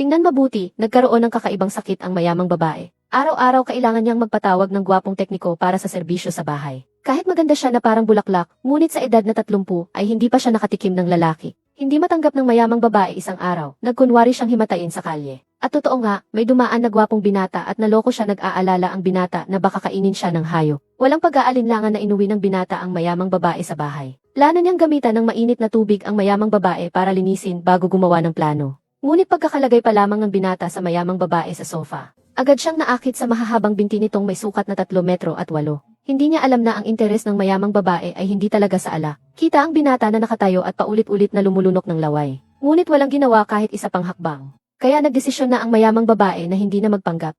Tingnan mabuti, nagkaroon ng kakaibang sakit ang mayamang babae. Araw-araw kailangan niyang magpatawag ng gwapong tekniko para sa serbisyo sa bahay. Kahit maganda siya na parang bulaklak, ngunit sa edad na 30 ay hindi pa siya nakatikim ng lalaki. Hindi matanggap ng mayamang babae isang araw, nagkunwari siyang himatayin sa kalye. At totoo nga, may dumaan na gwapong binata at naloko siya nag-aalala ang binata na baka kainin siya ng hayo. Walang pag-aalinlangan na inuwi ng binata ang mayamang babae sa bahay. Plano niyang gamitan ng mainit na tubig ang mayamang babae para linisin bago gumawa ng plano. Ngunit pagkakalagay pa lamang ng binata sa mayamang babae sa sofa, agad siyang naakit sa mahahabang binti nitong may sukat na 3 metro at 8. Hindi niya alam na ang interes ng mayamang babae ay hindi talaga sa ala. Kita ang binata na nakatayo at paulit-ulit na lumulunok ng laway. Ngunit walang ginawa kahit isa pang hakbang. Kaya nagdesisyon na ang mayamang babae na hindi na magpanggap.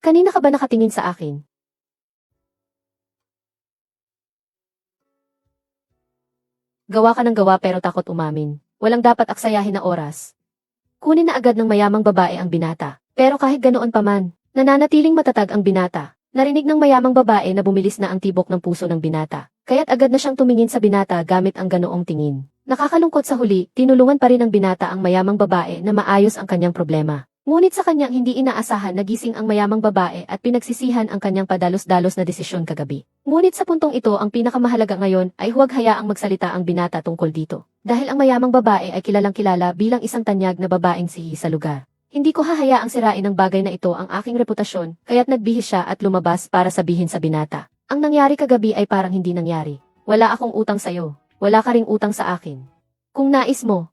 Kanina ka ba nakatingin sa akin? Gawa ka ng gawa pero takot umamin. Walang dapat aksayahin na oras. Kunin na agad ng mayamang babae ang binata. Pero kahit ganoon pa man, nananatiling matatag ang binata. Narinig ng mayamang babae na bumilis na ang tibok ng puso ng binata. Kaya't agad na siyang tumingin sa binata gamit ang ganoong tingin. Nakakalungkot sa huli, tinulungan pa rin ng binata ang mayamang babae na maayos ang kanyang problema. Ngunit sa kanyang hindi inaasahan nagising ang mayamang babae at pinagsisihan ang kanyang padalos-dalos na desisyon kagabi. Ngunit sa puntong ito ang pinakamahalaga ngayon ay huwag hayaang magsalita ang binata tungkol dito. Dahil ang mayamang babae ay kilalang kilala bilang isang tanyag na babaeng sihi sa lugar. Hindi ko hahayaang sirain ng bagay na ito ang aking reputasyon, kaya't nagbihis siya at lumabas para sabihin sa binata. Ang nangyari kagabi ay parang hindi nangyari. Wala akong utang sa'yo. Wala ka ring utang sa akin. Kung nais mo,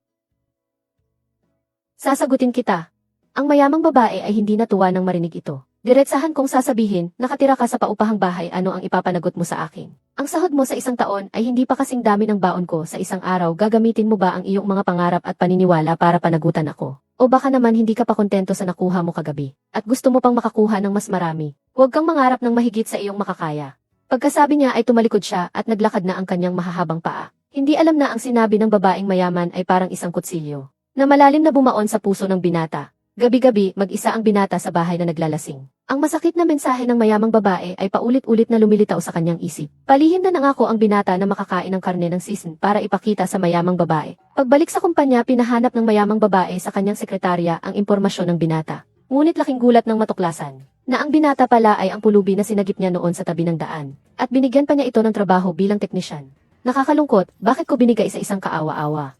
sasagutin kita. Ang mayamang babae ay hindi natuwa nang marinig ito. Diretsahan kong sasabihin, nakatira ka sa paupahang bahay ano ang ipapanagot mo sa akin. Ang sahod mo sa isang taon ay hindi pa kasing dami ng baon ko sa isang araw gagamitin mo ba ang iyong mga pangarap at paniniwala para panagutan ako? O baka naman hindi ka pa kontento sa nakuha mo kagabi at gusto mo pang makakuha ng mas marami. Huwag kang mangarap ng mahigit sa iyong makakaya. Pagkasabi niya ay tumalikod siya at naglakad na ang kanyang mahahabang paa. Hindi alam na ang sinabi ng babaeng mayaman ay parang isang kutsilyo na malalim na bumaon sa puso ng binata. Gabi-gabi, mag-isa ang binata sa bahay na naglalasing. Ang masakit na mensahe ng mayamang babae ay paulit-ulit na lumilitaw sa kanyang isip. Palihim na nangako ang binata na makakain ng karne ng season para ipakita sa mayamang babae. Pagbalik sa kumpanya, pinahanap ng mayamang babae sa kanyang sekretarya ang impormasyon ng binata. Ngunit laking gulat ng matuklasan na ang binata pala ay ang pulubi na sinagip niya noon sa tabi ng daan. At binigyan pa niya ito ng trabaho bilang teknisyan. Nakakalungkot, bakit ko binigay sa isang kaawa-awa?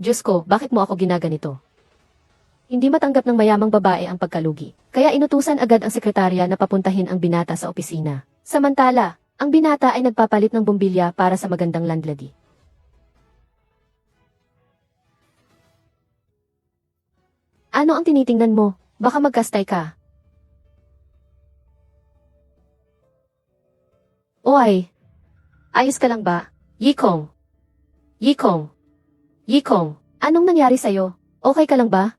Diyos ko, bakit mo ako ginaganito? Hindi matanggap ng mayamang babae ang pagkalugi. Kaya inutusan agad ang sekretarya na papuntahin ang binata sa opisina. Samantala, ang binata ay nagpapalit ng bumbilya para sa magandang landlady. Ano ang tinitingnan mo? Baka magkastay ka. Oy! Ayos ka lang ba? Yikong! Yikong! Yikong! Anong nangyari sa'yo? Okay ka lang ba?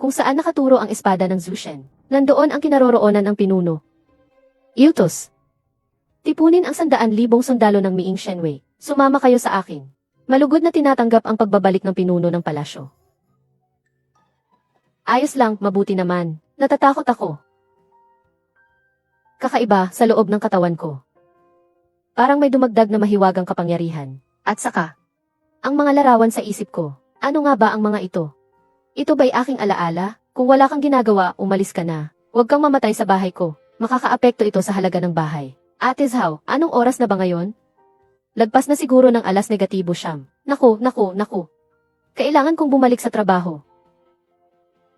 Kung saan nakaturo ang espada ng Zushen. Nandoon ang kinaroroonan ng pinuno. Iltos. Tipunin ang sandaan libong sundalo ng Miing Shenwei. Sumama kayo sa akin. Malugod na tinatanggap ang pagbabalik ng pinuno ng palasyo. Ayos lang, mabuti naman. Natatakot ako. Kakaiba sa loob ng katawan ko. Parang may dumagdag na mahiwagang kapangyarihan. At saka, ang mga larawan sa isip ko. Ano nga ba ang mga ito? Ito ba'y aking alaala? Kung wala kang ginagawa, umalis ka na. Huwag kang mamatay sa bahay ko. Makakaapekto ito sa halaga ng bahay. Ate Zhao, anong oras na ba ngayon? Lagpas na siguro ng alas negatibo siyam. Naku, naku, naku. Kailangan kong bumalik sa trabaho.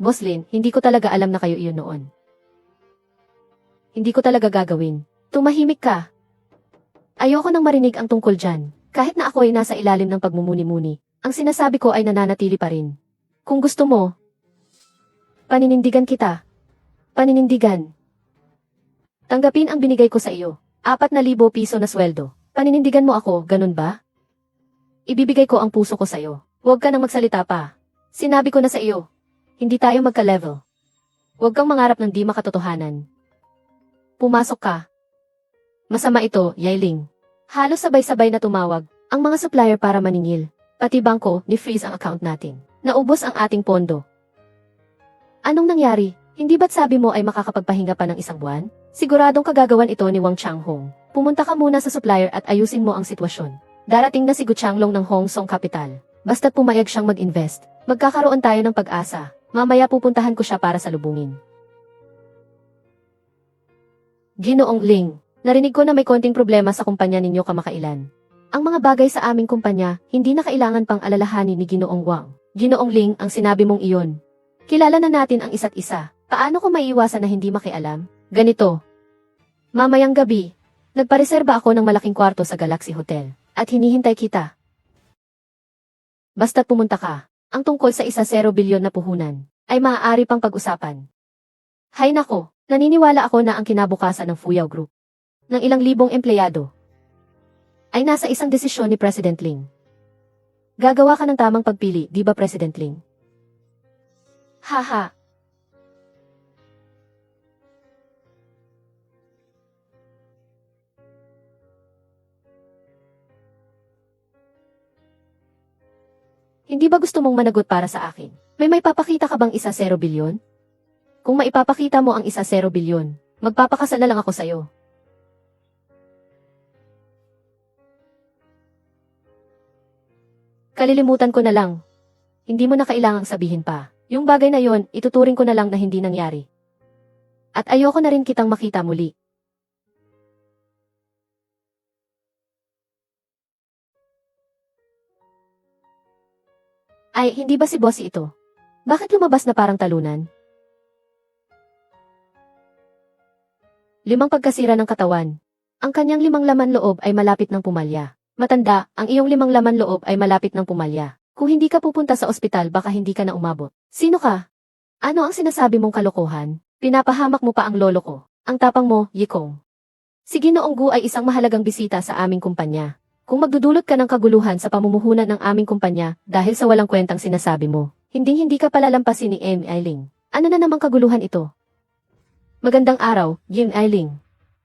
Boss Lin, hindi ko talaga alam na kayo iyon noon. Hindi ko talaga gagawin. Tumahimik ka. Ayoko nang marinig ang tungkol dyan. Kahit na ako ay nasa ilalim ng pagmumuni-muni, ang sinasabi ko ay nananatili pa rin. Kung gusto mo, paninindigan kita. Paninindigan. Tanggapin ang binigay ko sa iyo. Apat na libo piso na sweldo. Paninindigan mo ako, ganun ba? Ibibigay ko ang puso ko sa iyo. Huwag ka nang magsalita pa. Sinabi ko na sa iyo. Hindi tayo magka-level. Huwag kang mangarap ng di makatotohanan. Pumasok ka. Masama ito, Yailing. Halos sabay-sabay na tumawag ang mga supplier para maningil. Pati bangko, ni-freeze ang account natin. Naubos ang ating pondo. Anong nangyari? Hindi ba't sabi mo ay makakapagpahinga pa ng isang buwan? Siguradong kagagawan ito ni Wang Changhong. Pumunta ka muna sa supplier at ayusin mo ang sitwasyon. Darating na si Guchanglong ng Hong Song Capital. Basta't pumayag siyang mag-invest, magkakaroon tayo ng pag-asa. Mamaya pupuntahan ko siya para salubungin. Ginoong Ling, narinig ko na may konting problema sa kumpanya ninyo kamakailan. Ang mga bagay sa aming kumpanya, hindi na kailangan pang alalahanin ni Ginoong Wang. Ginoong Ling, ang sinabi mong iyon. Kilala na natin ang isa't isa. Paano ko maiiwasan na hindi makialam? Ganito. Mamayang gabi, nagpareserba ako ng malaking kwarto sa Galaxy Hotel at hinihintay kita. Basta't pumunta ka, ang tungkol sa isa zero bilyon na puhunan ay maaari pang pag-usapan. Hay nako, naniniwala ako na ang kinabukasan ng Fuyao Group ng ilang libong empleyado ay nasa isang desisyon ni President Ling. Gagawa ka ng tamang pagpili, di ba President Ling? Haha, Hindi ba gusto mong managot para sa akin? May may papakita ka bang isa zero bilyon? Kung maipapakita mo ang isa zero bilyon, magpapakasal na lang ako sa'yo. Kalilimutan ko na lang. Hindi mo na kailangang sabihin pa. Yung bagay na yon, ituturing ko na lang na hindi nangyari. At ayoko na rin kitang makita muli. Ay, hindi ba si Bossy ito? Bakit lumabas na parang talunan? Limang pagkasira ng katawan. Ang kanyang limang laman loob ay malapit ng pumalya. Matanda, ang iyong limang laman loob ay malapit ng pumalya. Kung hindi ka pupunta sa ospital baka hindi ka na umabot. Sino ka? Ano ang sinasabi mong kalokohan? Pinapahamak mo pa ang lolo ko. Ang tapang mo, Yikong. Si Ginoong Gu ay isang mahalagang bisita sa aming kumpanya. Kung magdudulot ka ng kaguluhan sa pamumuhunan ng aming kumpanya dahil sa walang kwentang sinasabi mo, hindi-hindi ka palalampasin ni M. Eiling. Ano na namang kaguluhan ito? Magandang araw, Jim Eiling.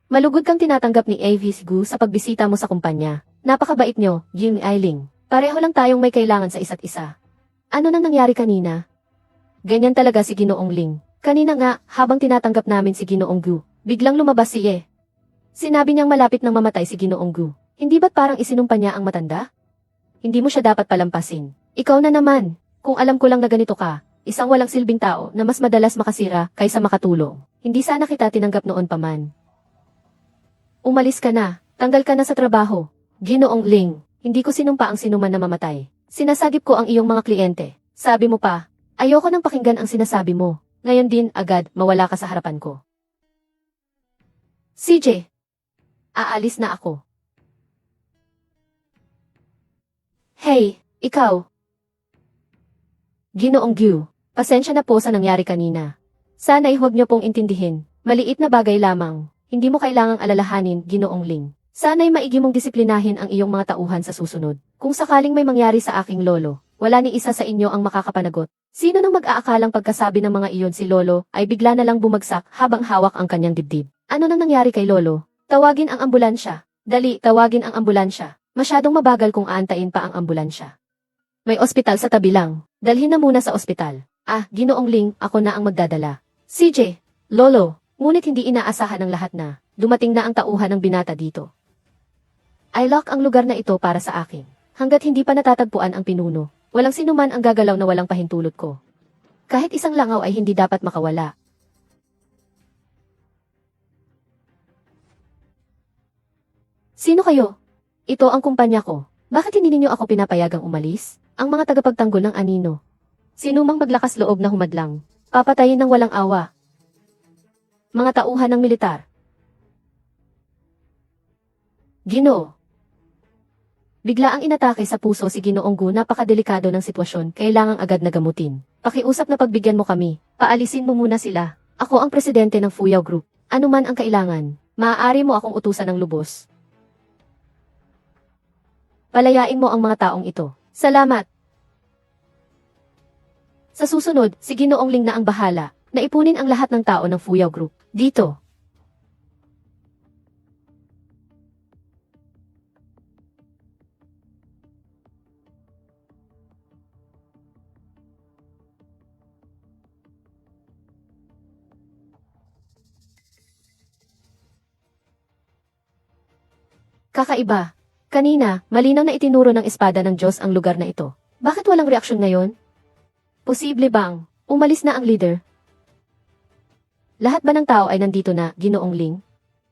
Malugod kang tinatanggap ni Avis Gu sa pagbisita mo sa kumpanya. Napakabait nyo, Jim Eiling. Pareho lang tayong may kailangan sa isa't isa. Ano nang nangyari kanina? Ganyan talaga si Ginoong Ling. Kanina nga, habang tinatanggap namin si Ginoong Gu, biglang lumabas si Ye. Sinabi niyang malapit nang mamatay si Ginoong Gu. Hindi ba't parang isinumpa niya ang matanda? Hindi mo siya dapat palampasin. Ikaw na naman. Kung alam ko lang na ganito ka, isang walang silbing tao na mas madalas makasira kaysa makatulong. Hindi sana kita tinanggap noon pa man. Umalis ka na. Tanggal ka na sa trabaho. Ginoong Ling, hindi ko sinumpa ang sinuman na mamatay. Sinasagip ko ang iyong mga kliyente. Sabi mo pa, ayoko nang pakinggan ang sinasabi mo. Ngayon din, agad, mawala ka sa harapan ko. CJ, aalis na ako. Hey, ikaw. Ginoong Gyu, pasensya na po sa nangyari kanina. Sana'y huwag niyo pong intindihin. Maliit na bagay lamang. Hindi mo kailangang alalahanin, Ginoong Ling. Sana'y maigi mong disiplinahin ang iyong mga tauhan sa susunod. Kung sakaling may mangyari sa aking lolo, wala ni isa sa inyo ang makakapanagot. Sino nang mag-aakalang pagkasabi ng mga iyon si lolo ay bigla na lang bumagsak habang hawak ang kanyang dibdib? Ano nang nangyari kay lolo? Tawagin ang ambulansya. Dali, tawagin ang ambulansya. Masyadong mabagal kung aantayin pa ang ambulansya. May ospital sa tabi lang. Dalhin na muna sa ospital. Ah, ginoong Ling, ako na ang magdadala. CJ, Lolo, ngunit hindi inaasahan ng lahat na dumating na ang tauhan ng binata dito. I lock ang lugar na ito para sa akin. Hanggat hindi pa natatagpuan ang pinuno, walang sinuman ang gagalaw na walang pahintulot ko. Kahit isang langaw ay hindi dapat makawala. Sino kayo? Ito ang kumpanya ko. Bakit hindi ninyo ako pinapayagang umalis? Ang mga tagapagtanggol ng anino. Sinumang maglakas loob na humadlang. Papatayin ng walang awa. Mga tauhan ng militar. Ginoo. Bigla ang inatake sa puso si Ginoong Gu napakadelikado ng sitwasyon, kailangang agad na gamutin. Pakiusap na pagbigyan mo kami, paalisin mo muna sila. Ako ang presidente ng Fuyao Group. Ano man ang kailangan, maaari mo akong utusan ng lubos. Palayain mo ang mga taong ito. Salamat! Sa susunod, si Ginoong Ling na ang bahala, na ipunin ang lahat ng tao ng Fuyao Group. Dito. Kakaiba. Kanina, malinaw na itinuro ng espada ng Diyos ang lugar na ito. Bakit walang reaksyon ngayon? Posible bang umalis na ang leader? Lahat ba ng tao ay nandito na, Ginoong Ling?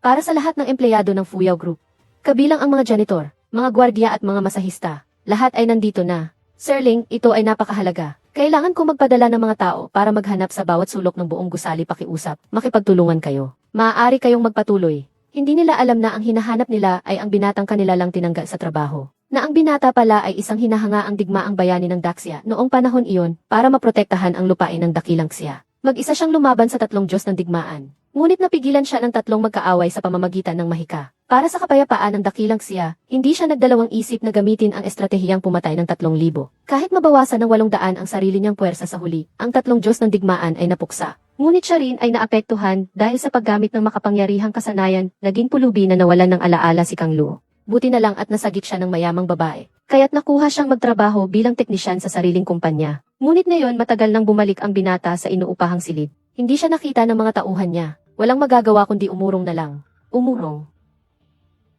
Para sa lahat ng empleyado ng Fuyao Group, kabilang ang mga janitor, mga gwardya at mga masahista, lahat ay nandito na. Sir Ling, ito ay napakahalaga. Kailangan ko magpadala ng mga tao para maghanap sa bawat sulok ng buong gusali pakiusap, makipagtulungan kayo. Maaari kayong magpatuloy. Hindi nila alam na ang hinahanap nila ay ang binatang kanila lang tinanggal sa trabaho. Na ang binata pala ay isang hinahanga ang digmaang bayani ng Daxia noong panahon iyon para maprotektahan ang lupain ng dakilang siya. Mag-isa siyang lumaban sa tatlong Diyos ng digmaan. Ngunit napigilan siya ng tatlong magkaaway sa pamamagitan ng mahika. Para sa kapayapaan ng dakilang siya, hindi siya nagdalawang isip na gamitin ang estratehiyang pumatay ng tatlong libo. Kahit mabawasan ng walong daan ang sarili niyang puwersa sa huli, ang tatlong Diyos ng digmaan ay napuksa. Ngunit siya rin ay naapektuhan dahil sa paggamit ng makapangyarihang kasanayan, naging pulubi na nawalan ng alaala si Kang Lu. Buti na lang at nasagip siya ng mayamang babae. Kaya't nakuha siyang magtrabaho bilang teknisyan sa sariling kumpanya. Ngunit ngayon matagal nang bumalik ang binata sa inuupahang silid. Hindi siya nakita ng mga tauhan niya. Walang magagawa kundi umurong na lang. Umurong.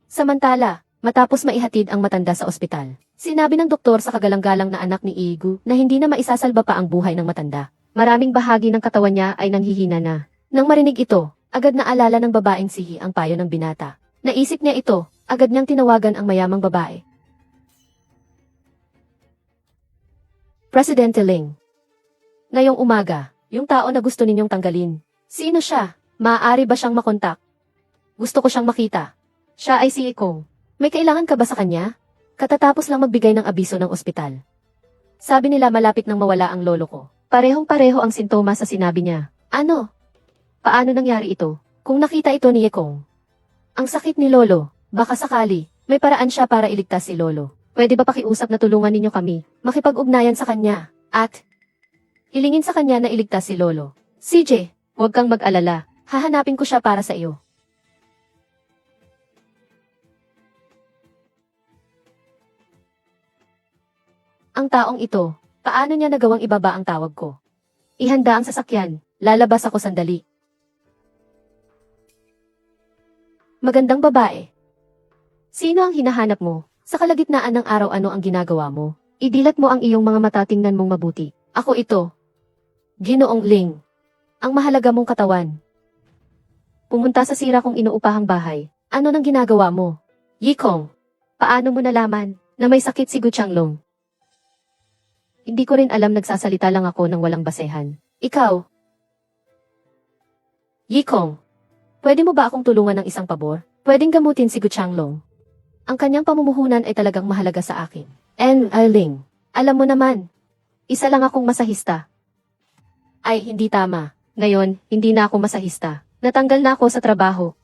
Samantala, matapos maihatid ang matanda sa ospital, sinabi ng doktor sa kagalang-galang na anak ni Igu na hindi na maisasalba pa ang buhay ng matanda. Maraming bahagi ng katawan niya ay nanghihina na. Nang marinig ito, agad na alala ng babaeng sihi ang payo ng binata. Naisip niya ito, agad niyang tinawagan ang mayamang babae. Presidente Ling. Ngayong umaga, yung tao na gusto ninyong tanggalin. Sino siya? Maaari ba siyang makontak? Gusto ko siyang makita. Siya ay si Ikong. May kailangan ka ba sa kanya? Katatapos lang magbigay ng abiso ng ospital. Sabi nila malapit nang mawala ang lolo ko. Parehong-pareho ang sintomas sa sinabi niya. Ano? Paano nangyari ito? Kung nakita ito ni Ekong. Ang sakit ni Lolo, baka sakali, may paraan siya para iligtas si Lolo. Pwede ba pakiusap na tulungan ninyo kami, makipag-ugnayan sa kanya, at hilingin sa kanya na iligtas si Lolo. CJ, huwag kang mag-alala, hahanapin ko siya para sa iyo. Ang taong ito, paano niya nagawang ibaba ang tawag ko? Ihanda ang sasakyan, lalabas ako sandali. Magandang babae. Sino ang hinahanap mo? Sa kalagitnaan ng araw ano ang ginagawa mo? Idilat mo ang iyong mga mata tingnan mong mabuti. Ako ito. Ginoong Ling. Ang mahalaga mong katawan. Pumunta sa sira kong inuupahang bahay. Ano nang ginagawa mo? Yikong. Paano mo nalaman na may sakit si Gu Changlong? Hindi ko rin alam nagsasalita lang ako ng walang basehan. Ikaw. Yikong. Pwede mo ba akong tulungan ng isang pabor? Pwedeng gamutin si Gu Changlong. Ang kanyang pamumuhunan ay talagang mahalaga sa akin. And Arling, alam mo naman, isa lang akong masahista. Ay, hindi tama. Ngayon, hindi na ako masahista. Natanggal na ako sa trabaho.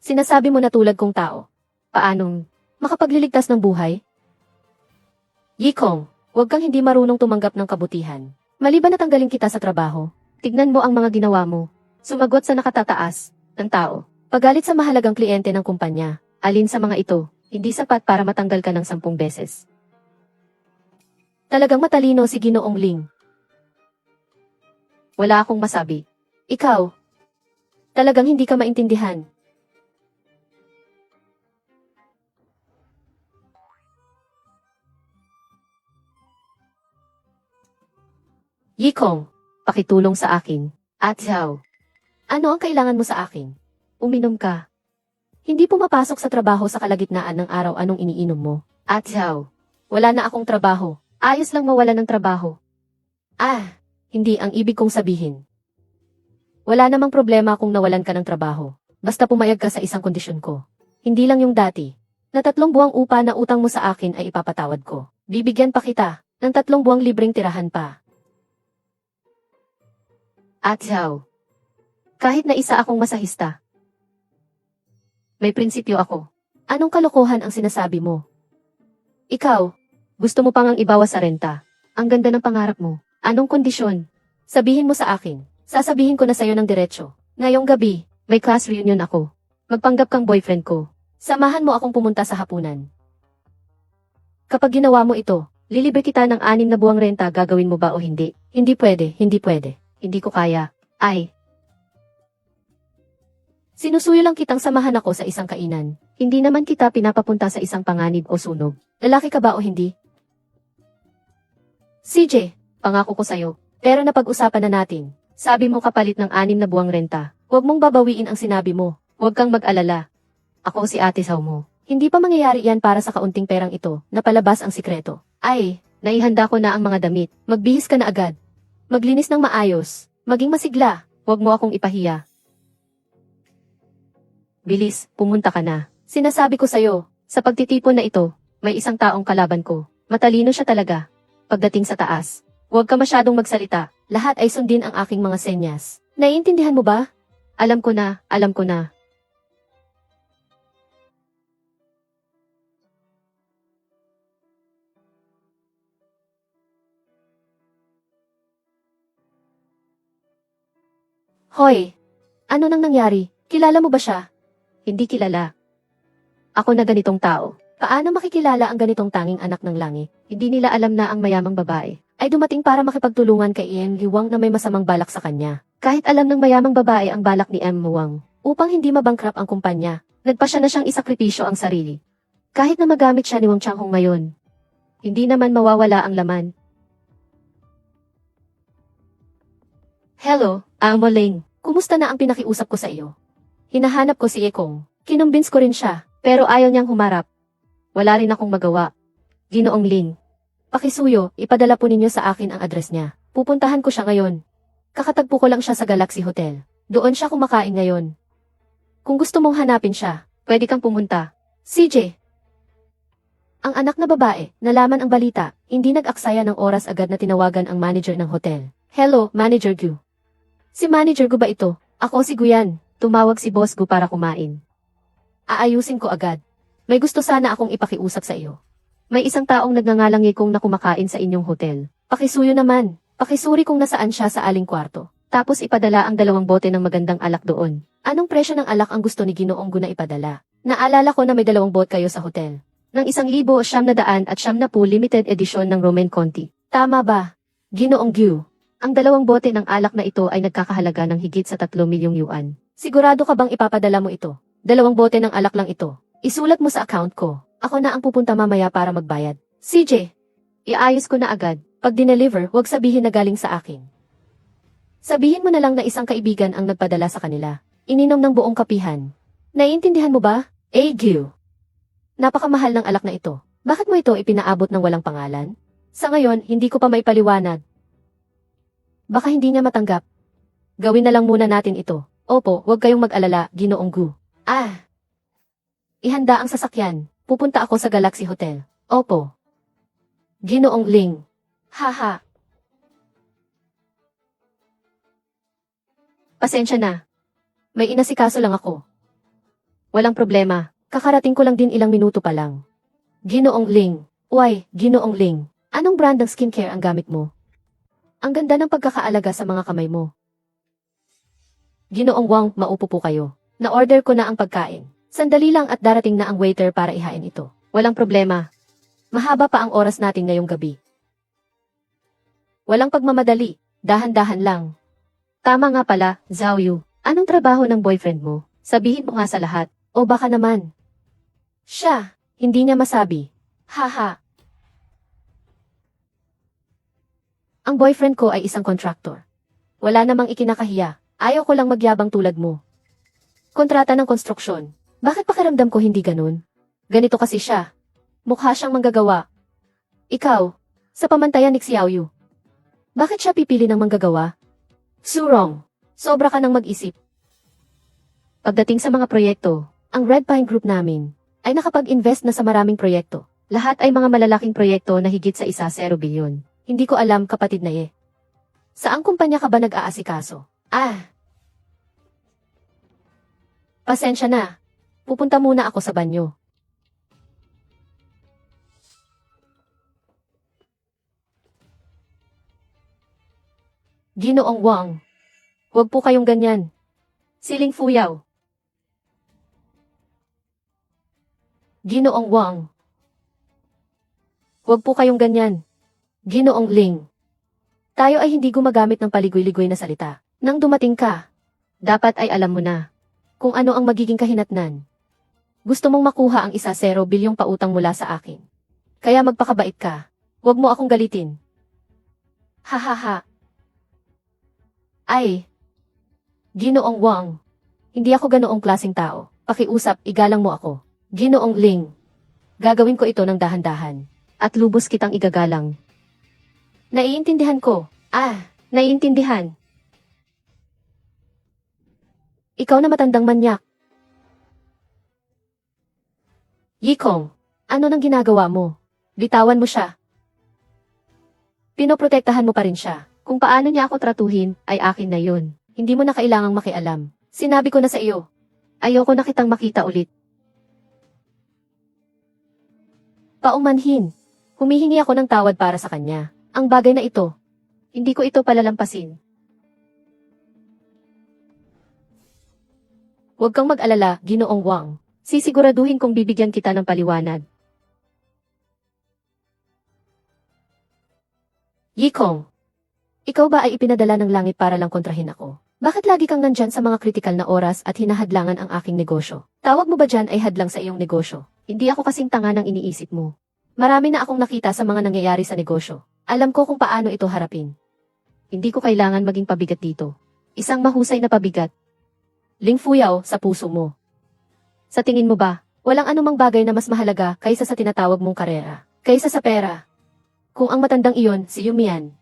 Sinasabi mo na tulad kong tao. Paanong makapagliligtas ng buhay? Yikong, huwag kang hindi marunong tumanggap ng kabutihan. Maliban na tanggalin kita sa trabaho, tignan mo ang mga ginawa mo. Sumagot sa nakatataas ng tao. Pagalit sa mahalagang kliyente ng kumpanya, alin sa mga ito, hindi sapat para matanggal ka ng sampung beses. Talagang matalino si Ginoong Ling. Wala akong masabi. Ikaw, talagang hindi ka maintindihan. Yikong, pakitulong sa akin. At Xiao, ano ang kailangan mo sa akin? Uminom ka. Hindi pumapasok sa trabaho sa kalagitnaan ng araw anong iniinom mo. At Xiao, wala na akong trabaho. Ayos lang mawala ng trabaho. Ah, hindi ang ibig kong sabihin. Wala namang problema kung nawalan ka ng trabaho. Basta pumayag ka sa isang kondisyon ko. Hindi lang yung dati. Na tatlong buwang upa na utang mo sa akin ay ipapatawad ko. Bibigyan pa kita ng tatlong buwang libreng tirahan pa. At Xiao, kahit na isa akong masahista, may prinsipyo ako. Anong kalokohan ang sinasabi mo? Ikaw, gusto mo pang ang ibawas sa renta. Ang ganda ng pangarap mo. Anong kondisyon? Sabihin mo sa akin. Sasabihin ko na sa'yo ng diretsyo. Ngayong gabi, may class reunion ako. Magpanggap kang boyfriend ko. Samahan mo akong pumunta sa hapunan. Kapag ginawa mo ito, lilibre kita ng anim na buwang renta gagawin mo ba o hindi? Hindi pwede, hindi pwede. Hindi ko kaya. Ay. Sinusuyo lang kitang samahan ako sa isang kainan. Hindi naman kita pinapapunta sa isang panganib o sunog. Lalaki ka ba o hindi? CJ, pangako ko sa'yo. Pero napag-usapan na natin. Sabi mo kapalit ng anim na buwang renta. Huwag mong babawiin ang sinabi mo. Huwag kang mag-alala. Ako si ate Saw mo. Hindi pa mangyayari yan para sa kaunting perang ito, na palabas ang sikreto. Ay, naihanda ko na ang mga damit. Magbihis ka na agad. Maglinis ng maayos. Maging masigla. Huwag mo akong ipahiya. Bilis, pumunta ka na. Sinasabi ko sa'yo, sa pagtitipon na ito, may isang taong kalaban ko. Matalino siya talaga. Pagdating sa taas, huwag ka masyadong magsalita. Lahat ay sundin ang aking mga senyas. Naiintindihan mo ba? Alam ko na, alam ko na. Hoy, ano nang nangyari? Kilala mo ba siya? Hindi kilala. Ako na ganitong tao. Paano makikilala ang ganitong tanging anak ng langit? Hindi nila alam na ang mayamang babae ay dumating para makipagtulungan kay Ian Liwang na may masamang balak sa kanya. Kahit alam ng mayamang babae ang balak ni M. Wang, upang hindi mabangkrap ang kumpanya, nagpasya na siyang isakripisyo ang sarili. Kahit na magamit siya ni Wang Changhong ngayon, hindi naman mawawala ang laman. Hello, Amo Ling. Kumusta na ang pinakiusap ko sa iyo? Hinahanap ko si Ekong. Kinumbins ko rin siya, pero ayaw niyang humarap. Wala rin akong magawa. Ginoong Ling. Pakisuyo, ipadala po ninyo sa akin ang address niya. Pupuntahan ko siya ngayon. Kakatagpo ko lang siya sa Galaxy Hotel. Doon siya kumakain ngayon. Kung gusto mong hanapin siya, pwede kang pumunta. CJ. Ang anak na babae, nalaman ang balita, hindi nag-aksaya ng oras agad na tinawagan ang manager ng hotel. Hello, Manager Gu. Si Manager Gu ba ito? Ako si Guyan. Tumawag si Boss Gu para kumain. Aayusin ko agad. May gusto sana akong ipakiusap sa iyo. May isang taong nagngangalangi kong na kumakain sa inyong hotel. Pakisuyo naman. Pakisuri kung nasaan siya sa aling kwarto. Tapos ipadala ang dalawang bote ng magandang alak doon. Anong presyo ng alak ang gusto ni Ginoong Gu na ipadala? Naalala ko na may dalawang bot kayo sa hotel. Ng isang libo, siyam na daan at siyam na po limited edition ng Roman Conti. Tama ba? Ginoong Gu. Ang dalawang bote ng alak na ito ay nagkakahalaga ng higit sa 3 milyong yuan. Sigurado ka bang ipapadala mo ito? Dalawang bote ng alak lang ito. Isulat mo sa account ko. Ako na ang pupunta mamaya para magbayad. CJ, iayos ko na agad. Pag dineliver, huwag sabihin na galing sa akin. Sabihin mo na lang na isang kaibigan ang nagpadala sa kanila. Ininom ng buong kapihan. Naiintindihan mo ba? AQ. Napakamahal ng alak na ito. Bakit mo ito ipinaabot ng walang pangalan? Sa ngayon, hindi ko pa maipaliwanag. Baka hindi niya matanggap. Gawin na lang muna natin ito. Opo, huwag kayong mag-alala, Ginoong Gu. Ah! Ihanda ang sasakyan. Pupunta ako sa Galaxy Hotel. Opo. Ginoong Ling. Haha. Pasensya na. May inasikaso lang ako. Walang problema. Kakarating ko lang din ilang minuto pa lang. Ginoong Ling. Why, Ginoong Ling. Anong brand ng skincare ang gamit mo? Ang ganda ng pagkakaalaga sa mga kamay mo. Ginoong Wang, maupo po kayo. Na-order ko na ang pagkain. Sandali lang at darating na ang waiter para ihain ito. Walang problema. Mahaba pa ang oras natin ngayong gabi. Walang pagmamadali. Dahan-dahan lang. Tama nga pala, Zhao Yu. Anong trabaho ng boyfriend mo? Sabihin mo nga sa lahat. O baka naman. Siya, hindi niya masabi. Haha. Ang boyfriend ko ay isang contractor. Wala namang ikinakahiya. Ayaw ko lang magyabang tulad mo. Kontrata ng konstruksyon. Bakit pakiramdam ko hindi ganun? Ganito kasi siya. Mukha siyang manggagawa. Ikaw, sa pamantayan ni Xiaoyu. Bakit siya pipili ng manggagawa? Surong, sobra ka nang mag-isip. Pagdating sa mga proyekto, ang Red Pine Group namin ay nakapag-invest na sa maraming proyekto. Lahat ay mga malalaking proyekto na higit sa isa zero bilyon. Hindi ko alam kapatid na ye. Saang kumpanya ka ba nag-aasikaso? Ah! Pasensya na. Pupunta muna ako sa banyo. Ginoong Wang. Huwag po kayong ganyan. Siling Fuyaw. Ginoong Wang. Huwag po kayong ganyan. Ginoong Ling. Tayo ay hindi gumagamit ng paligoy-ligoy na salita. Nang dumating ka, dapat ay alam mo na kung ano ang magiging kahinatnan. Gusto mong makuha ang isa zero bilyong pautang mula sa akin. Kaya magpakabait ka. Huwag mo akong galitin. Ha ha ha. Ay. Ginoong Wang. Hindi ako ganoong klaseng tao. Pakiusap, igalang mo ako. Ginoong Ling. Gagawin ko ito ng dahan-dahan. At lubos kitang igagalang. Naiintindihan ko. Ah, naiintindihan. Ikaw na matandang manyak. Yikong, ano nang ginagawa mo? Bitawan mo siya. Pinoprotektahan mo pa rin siya. Kung paano niya ako tratuhin, ay akin na yun. Hindi mo na kailangang makialam. Sinabi ko na sa iyo. Ayoko na kitang makita ulit. Paumanhin. Humihingi ako ng tawad para sa kanya. Ang bagay na ito. Hindi ko ito palalampasin. Huwag kang mag-alala, Ginoong Wang. Sisiguraduhin kong bibigyan kita ng paliwanag. Yikong, ikaw ba ay ipinadala ng langit para lang kontrahin ako? Bakit lagi kang nandyan sa mga kritikal na oras at hinahadlangan ang aking negosyo? Tawag mo ba dyan ay hadlang sa iyong negosyo? Hindi ako kasing tanga ng iniisip mo. Marami na akong nakita sa mga nangyayari sa negosyo. Alam ko kung paano ito harapin. Hindi ko kailangan maging pabigat dito. Isang mahusay na pabigat. Ling Fuyaw sa puso mo. Sa tingin mo ba, walang anumang bagay na mas mahalaga kaysa sa tinatawag mong karera, kaysa sa pera? Kung ang matandang iyon, si Yumian,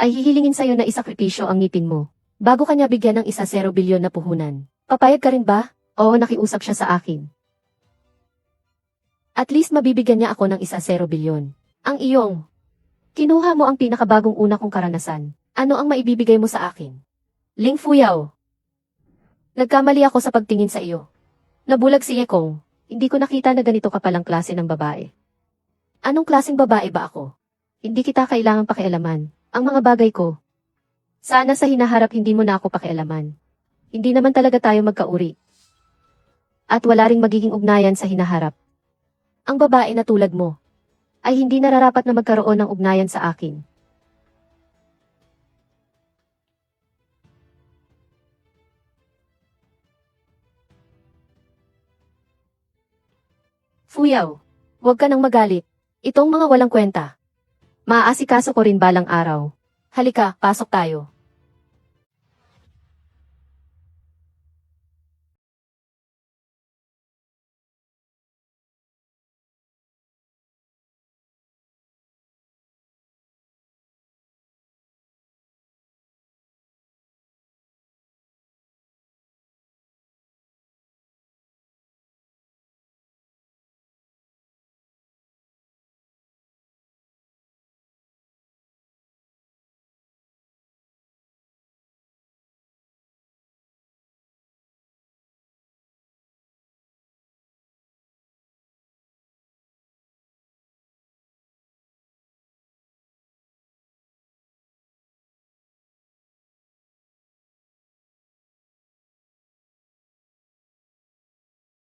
ay hihilingin sa'yo na isakripisyo ang ngipin mo, bago kanya bigyan ng isa zero bilyon na puhunan. Papayag ka rin ba? Oo, nakiusap siya sa akin. At least mabibigyan niya ako ng isa zero bilyon. Ang iyong. Kinuha mo ang pinakabagong una kong karanasan. Ano ang maibibigay mo sa akin? Ling Fuyaw. Nagkamali ako sa pagtingin sa iyo. Nabulag si Yekong. Hindi ko nakita na ganito ka palang klase ng babae. Anong klaseng babae ba ako? Hindi kita kailangang pakialaman. Ang mga bagay ko. Sana sa hinaharap hindi mo na ako pakialaman. Hindi naman talaga tayo magkauri. At wala ring magiging ugnayan sa hinaharap. Ang babae na tulad mo ay hindi nararapat na magkaroon ng ugnayan sa akin. Fuyaw, huwag ka nang magalit. Itong mga walang kwenta. Maaasikaso ko rin balang araw. Halika, pasok tayo.